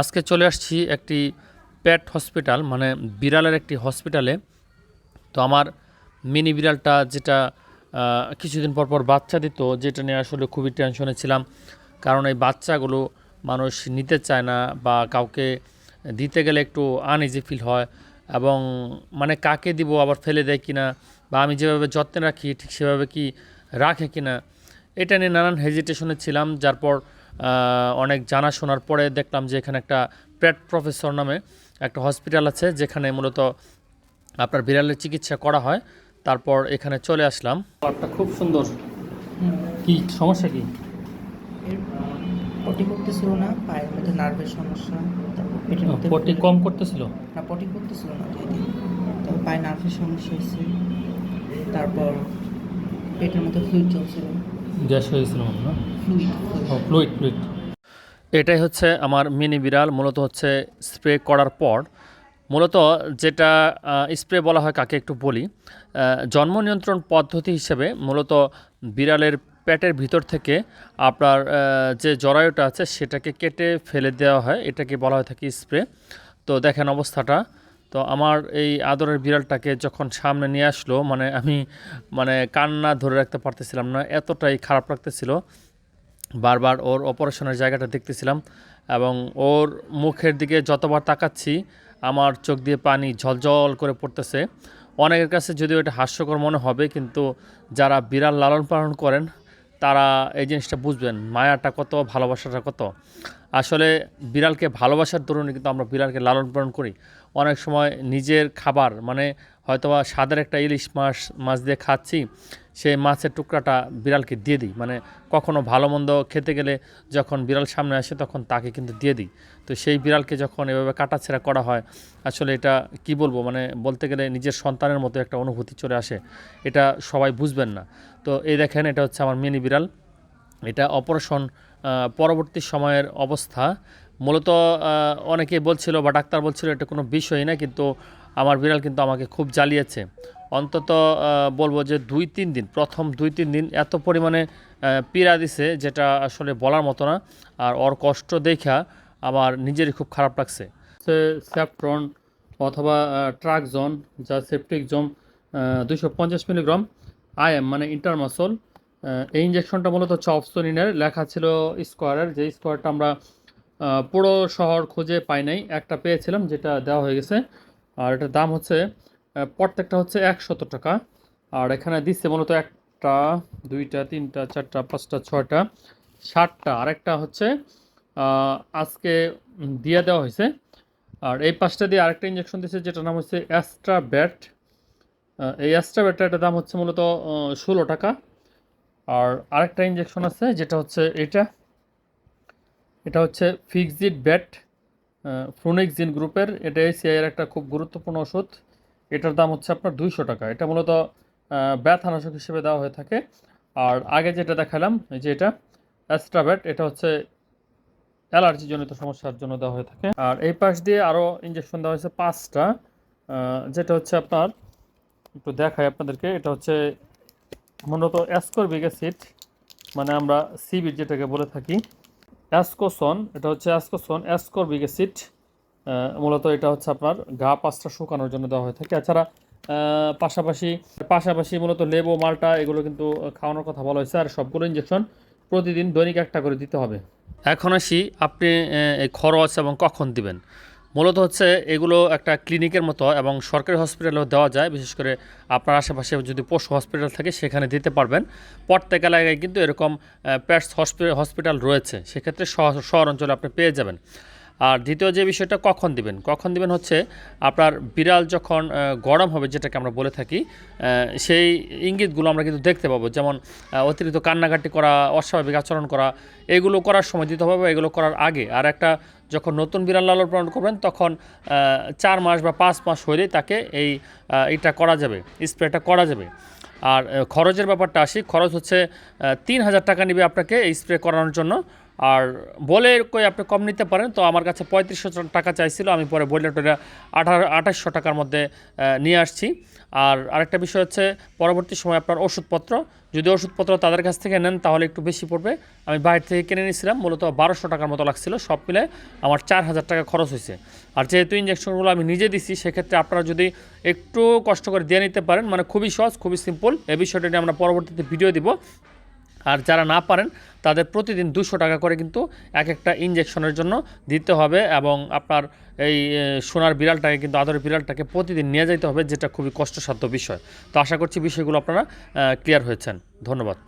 আজকে চলে আসছি একটি প্যাট হসপিটাল মানে বিড়ালের একটি হসপিটালে তো আমার মিনি বিড়ালটা যেটা কিছুদিন পর পর বাচ্চা দিত, যেটা নিয়ে আসলে খুবই টেনশনে ছিলাম। কারণ এই বাচ্চাগুলো মানুষ নিতে চায় না বা কাউকে দিতে গেলে একটু আনইজি ফিল হয় এবং মানে কাকে দিব, আবার ফেলে দেয় কিনা বা আমি যেভাবে যত্নে রাখি, ঠিক সেভাবে কি রাখে কিনা, এটা নিয়ে নানান হেজিটেশনে ছিলাম। যার পর অনেক জানা শোনার পরে দেখলাম যে এখানে একটা প্যাট প্রফেসর নামে একটা হসপিটাল আছে যেখানে মূলত আপনার বিড়ালের চিকিৎসা করা হয়। তারপর এখানে চলে আসলাম। একটা খুব সুন্দর। কি সমস্যা কি? পটি করতেছিল না পায়ের মধ্যে নার্ভের সমস্যা তারপর পেটের মধ্যে পটি কম করতেছিল? না পটি করতেছিল না দুই দিন। তারপর পায়ে নার্ভের সমস্যা হয়েছে। তারপর পেটের মধ্যে ফ্লুইড চলছিল গ্যাস হয়েছিল হয়। না ফ্লুইড ফ্লুইড ফ্লুইড। এটাই হচ্ছে আমার মিনি বিড়াল মূলত হচ্ছে স্প্রে করার পর। মূলত যেটা স্প্রে বলা হয় কাকে একটু বলি জন্ম নিয়ন্ত্রণ পদ্ধতি হিসেবে মূলত বিড়ালের পেটের ভিতর থেকে আপনার যে জরায়ুটা আছে সেটাকে কেটে ফেলে দেওয়া হয়। এটাকে বলা হয় থাকে স্প্রে। তো দেখেন অবস্থাটা। তো আমার এই আদরের বিড়ালটাকে যখন সামনে নিয়ে আসলো মানে আমি মানে কান্না ধরে রাখতে পারতেছিলাম না, এতটাই খারাপ লাগতেছিল। বারবার ওর অপারেশনের জায়গাটা দেখতেছিলাম এবং ওর মুখের দিকে যতবার তাকাচ্ছি, আমার চোখ দিয়ে পানি ঝলঝল করে পড়তেছে। অনেকের কাছে যদিও এটা হাস্যকর মনে হবে, কিন্তু যারা বিড়াল লালন পালন করেন, তারা এই জিনিসটা বুঝবেন, মায়াটা কত, ভালোবাসাটা কত। আসলে বিড়ালকে ভালোবাসার দরুন কিন্তু আমরা বিড়ালকে লালন পালন করি। অনেক সময় নিজের খাবার মানে হয়তোবা স্বাদের একটা ইলিশ মাছ মাছ দিয়ে খাচ্ছি, সেই মাছের টুকরাটা বিড়ালকে দিয়ে দিই। মানে কখনো ভালো মন্দ খেতে গেলে যখন বিড়াল সামনে আসে তখন তাকে কিন্তু দিয়ে দিই। তো সেই বিড়ালকে যখন এভাবে কাটাছেড়া করা হয়, আসলে এটা কি বলব? মানে বলতে গেলে নিজের সন্তানের মতো একটা অনুভূতি চলে আসে। এটা সবাই বুঝবেন না। তো এই দেখেন, এটা হচ্ছে আমার মিনি বিড়াল। এটা অপারেশন পরবর্তী সময়ের অবস্থা। মূলত আহ, অনেকেই বলছিল বা ডাক্তার বলছিল এটা কোনো বিষয়ই না কিন্তু আমার বিড়াল কিন্তু আমাকে খুব জ্বালিয়েছে। অন্তত বলব যে দুই তিন দিন প্রথম দুই তিন দিন এত পরিমাণে পীড়া দিছে যেটা আসলে বলার মতো না। আর ওর কষ্ট দেখা আমার নিজেরই খুব খারাপ লাগছে। স্যাফট্রন অথবা ট্রাকজন যা সেপটিক জম দুশো পঞ্চাশ মিলিগ্রাম আইএম মানে ইন্টারমাসল এই ইঞ্জেকশনটা মূলত হচ্ছে অপসোনিনের লেখা ছিল স্কোয়ারের যে স্কোয়ারটা আমরা পুরো শহর খুঁজে পাই নাই। একটা পেয়েছিলাম যেটা দেওয়া হয়ে গেছে। আর এটার দাম হচ্ছে প্রত্যেকটা হচ্ছে একশত টাকা। আর এখানে দিচ্ছে মূলত একটা, দুইটা, তিনটা, চারটা, পাঁচটা, ছয়টা ষাটটা আরেকটা হচ্ছে আজকে দিয়ে দেওয়া হয়েছে। আর এই পাঁচটা দিয়ে আরেকটা ইঞ্জেকশন দিচ্ছে যেটার নাম হচ্ছে অ্যাস্ট্রা ব্যাট এই অ্যাস্ট্রা ব্যাটটার দাম হচ্ছে মূলত ষোলো টাকা। আর আরেকটা ইঞ্জেকশন আছে, যেটা হচ্ছে এটা। এটা হচ্ছে ফিক্সিড ব্যাট ফ্রোনিক্সিন গ্রুপের। এটা এসিআইয়ের একটা খুব গুরুত্বপূর্ণ ওষুধ। এটার দাম হচ্ছে আপনার দুইশো টাকা। এটা মূলত ব্যথানাশক হিসেবে দেওয়া হয়ে থাকে। আর আগে যেটা দেখালাম যে এটা অ্যাস্ট্রাব্যাট এটা হচ্ছে অ্যালার্জি জনিত সমস্যার জন্য দেওয়া হয়ে থাকে। আর এই পাশ দিয়ে আরও ইঞ্জেকশন দেওয়া হয়েছে পাঁচটা যেটা হচ্ছে আপনার, একটু দেখাই আপনাদেরকে। এটা হচ্ছে মূলত অ্যাসকর্বিক অ্যাসিড মানে আমরা সিবিড যেটাকে বলে থাকি। অ্যাসকোসন, এটা হচ্ছে অ্যাসকোসন অ্যাসকর্বিক অ্যাসিড মূলত এটা হচ্ছে আপনার গা পাঁচটা শুকানোর জন্য দেওয়া হয়ে থাকে। এছাড়া পাশাপাশি পাশাপাশি মূলত লেবু, মালটা, এগুলো কিন্তু খাওয়ানোর কথা বলা হয়েছে, আর সবগুলো ইঞ্জেকশন প্রতিদিন দৈনিক একটা করে দিতে হবে। এখন আসি আপনি খরচ এবং কখন দিবেন। মূলত হচ্ছে এগুলো একটা ক্লিনিকের মতো এবং সরকারি হসপিটালেও দেওয়া যায়। বিশেষ করে আপনার আশেপাশে যদি পশু হসপিটাল থাকে, সেখানে দিতে পারবেন। প্রত্যেক এলাকায় কিন্তু এরকম প্যাটস হসপিটাল রয়েছে। সেক্ষেত্রে শহর শহর অঞ্চলে আপনি পেয়ে যাবেন। আর দ্বিতীয় যে বিষয়টা, কখন দিবেন? কখন দিবেন হচ্ছে আপনার বিড়াল যখন গরম হবে যেটাকে আমরা বলে থাকি সেই ইঙ্গিতগুলো আমরা কিন্তু দেখতে পাবো। যেমন অতিরিক্ত কান্নাকাটি করা, অস্বাভাবিক আচরণ করা, এগুলো করার সময় দিতে হবে, এগুলো করার আগে। আর একটা, যখন নতুন বিড়াল লালন পালন করবেন, তখন চার মাস বা পাঁচ মাস হলেই তাকে এই এটা করা যাবে, স্প্রেটা করা যাবে। আর খরচের ব্যাপারটা আসি। খরচ হচ্ছে তিন হাজার টাকা নেবে আপনাকে এই স্প্রে করানোর জন্য। আর বলে কই আপনি কম নিতে পারেন, তো আমার কাছে পঁয়ত্রিশশো টাকা চাইছিল, আমি পরে বলে ওটা আঠারো, আঠাশশো টাকার মধ্যে নিয়ে আসছি। আর আরেকটা বিষয় হচ্ছে, পরবর্তী সময় আপনার ওষুধপত্র, যদি ওষুধপত্র তাদের কাছ থেকে নেন, তাহলে একটু বেশি পড়বে। আমি বাইরে থেকে কিনে নিয়েছিলাম, মূলত বারোশো টাকার মতো লাগছিল, সব মিলে আমার চার হাজার টাকা খরচ হয়েছে। আর যেহেতু ইঞ্জেকশনগুলো আমি নিজে দিচ্ছি সেক্ষেত্রে আপনারা যদি একটু কষ্ট করে দিয়ে নিতে পারেন মানে খুবই সহজ, খুবই সিম্পল এ বিষয়টা নিয়ে আমরা পরবর্তীতে ভিডিও দিব। আর যারা না পারেন, তাদের প্রতিদিন দুশো টাকা করে কিন্তু এক একটা ইঞ্জেকশনের জন্য দিতে হবে এবং আপনার এই সোনার বিড়ালটাকে কিন্তু, আদরের বিড়ালটাকে প্রতিদিন নিয়ে যেতে হবে, যেটা খুবই কষ্টসাধ্য বিষয়। তো আশা করছি বিষয়গুলো আপনারা ক্লিয়ার হয়েছেন। ধন্যবাদ।